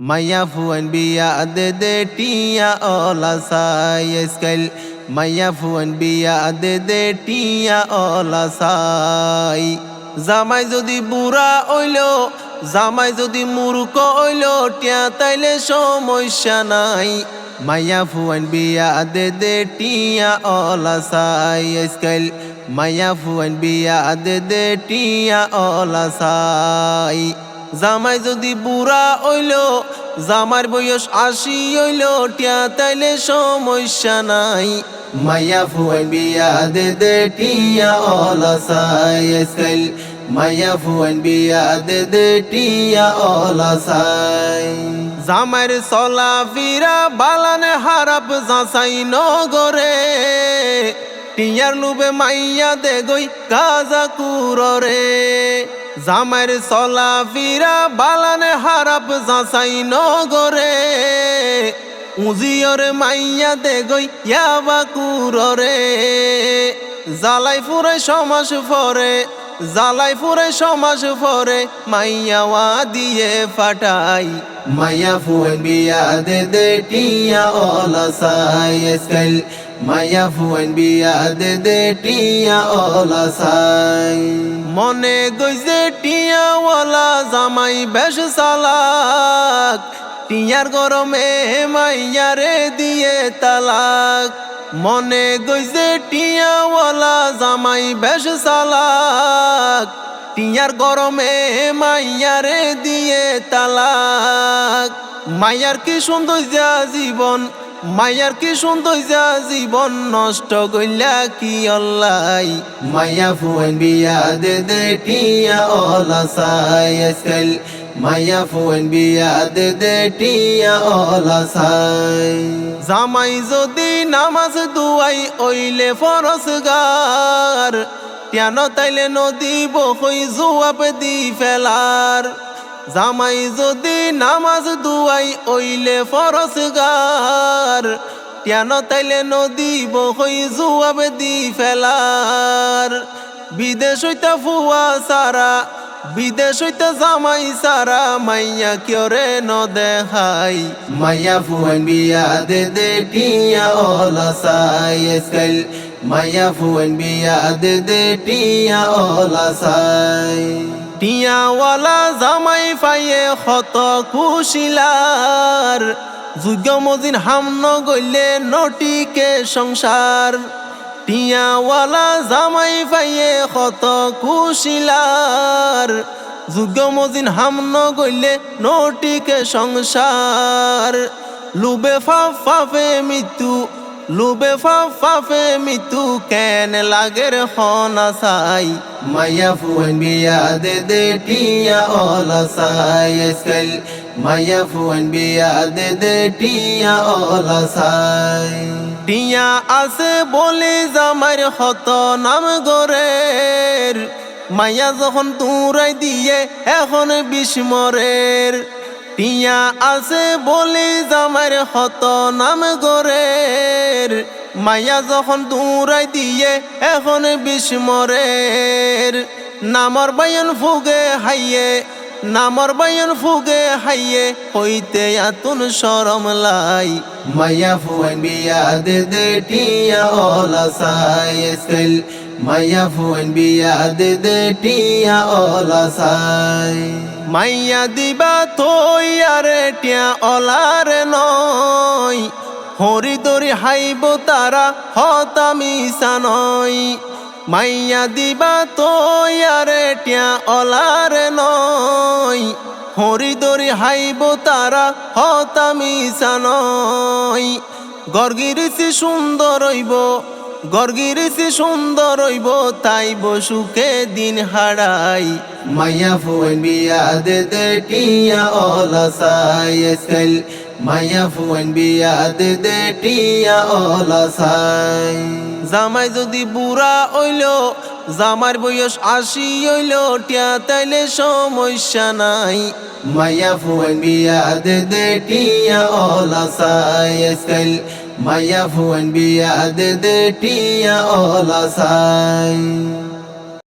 মাইয়া ফুয়ান বিয়া দে দে টিয়া ওলা সাই স্কাইল। মাইয়া ফুয়ান বিয়া দে দে টিয়া ওলা সাই। জামাই যদি বুড়া হইল, জামাই যদি মূর্খ হইল, টিয়া তাইলে সমস্যা নাই। মাইয়া ফুয়ান বিয়া দে দে টিয়া ওলা সাই স্কাইল। মাইয়া ফুয়ান বিয়া দে দে টিয়া ওলা সাই। জামাই যদি বুড়া হইল জামার বয়স আশি হইল, টিয়া তাইলে সমস্যা নাই। মাইয়া ফুয়ান বিয়া দে দে, টিয়া ওলা সাই মাইয়া ফুয়ান বিয়া দে দে, টিয়া ওলা সাই। জামাইর চলা ফিরা বালানে হারাপ যাচাই নগরে। টিয়ার লুবে মাইয়া দে গই কাজা কুররে। জামাইর চলা ফিরা বালানে হারাপ যাচাই নগরে। উজিয়রে মাইয়া দে গই ইয়াবা জালাই ফুরে সমাস ফরে জালাই ফুরে সমাস ফরে মাইয়াওয়া দিয়ে ফাটাই। মাইয়া ফুয়েন বিয়া দে দে টিয়া ওলা সাই স্কাইল মাইয়া ফুয়েন বিয়া দে দে টিয়া ওলা সাই। মনে গইছে টিয়াওয়ালা জামাই বেশ সালাক টিয়ার গরমে মাইয়ারে দিয়ে তালাক। মনে গইছে টিয়াওয়ালা জামাই বেশ সালাক টিয়ার গরমে মাইয়ারে দিয়ে তালাক। মাইয়ার কি সুন্দর যা জীবন মাইয়ার কি যা জীবন নষ্ট কইলা কি অল্লাই মাইয়া ফুয়েন বিয়া দে দে টিয়া ওলা সাই স্কাইল মাইয়া ফুয়েন বিয়া দে দে টিয়া ওলা সাই। জামাই যদি নামাজ দুয়াই ওইলে ফরস গার কেন তাইলে নদী বহই জুয়াব দি ফেলার। জামাই যদি নামাজ দুয়াই ওইলে ফরস গার কেন তাইলে নদী বহই জুয়াব দি ফেলার। বিদেশ হইতে ফুয়া সারা, বিদেশ হইতে জামাই সারা, মাইয়া কিয়রে ন দেখাই? মাইয়া ফুয়েন বিয়া দে দে টিয়া ওলা মাইয়া ফুয়েন বিয়া দে দে টিয়া ওলা টিয়াওয়ালা জামাই ফাইয়ে খত খুশিলার যোগ্য মজিন হাম নগইলে নটিকে সংসার। টিয়াওয়ালা জামাই ফাইয়ে খত খুশিলার যোগ্য মজিন হাম নগইলে নটিকে সংসার। লুবে ফাফে মৃত্যু লুবে ফাফ মৃত্যু কেন লাগের হনা সাই? মাইয়া ফুয়েন বিয়া দে দে টিয়া ওলা সাই স্কাইল মাইয়া ফুয়েন বিয়া দে দে টিয়া ওলা সাই। টিয়া আছে বলে জামার হত নাম গরের। মাইয়া যখন তুরাই দিয়ে এখন বিস্মরের টিয়া আছে বলে জামার হত নাম গরের। মাইয়া যখন দূরাই দিয়ে এখন বিস্মরের নামর বায়ন ফুগে হাইয়ে, নামর বায়ন ফুগে হাইয়ে, হইতে আতুন সরম লাই। মাইয়া ফুয়েন বিয়া দে দে টিয়া ওলা সাই স্কাইল মাইয়া ফুয়েন বিয়া দে দে টিয়া ওলা সাই। মাইয়া দিবা তোই আরে টিয়া ওলারে নয় হরি দরি হাইব তারা হতামিসা নয় মাইয়া দিবা তোই আরে টিয়া ওলারে নয় হরি দরি হাইব তারা হতামিসা নয় গর্গিরিসি সুন্দর হইব, গর্গিরিসি সুন্দর হইব তাই বসুকে দিন হারাই। মাইয়া ফুয়েন বিয়া দে দে টিয়া ওলা সাই স্কাইল মাইয়া ফুয়েন বিয়া দে দে টিয়া ওলা সাই। জামাই যদি বুড়া হইল জামার বয়স আশি হইল, টিয়া তাইলে সমস্যা নাই। মাইয়া ফুয়েন বিয়া দে দে টিয়া ওলা সাই স্কাইল মাইয়া ফুয়েন বিয়া দে দে টিয়া ওলা সাই।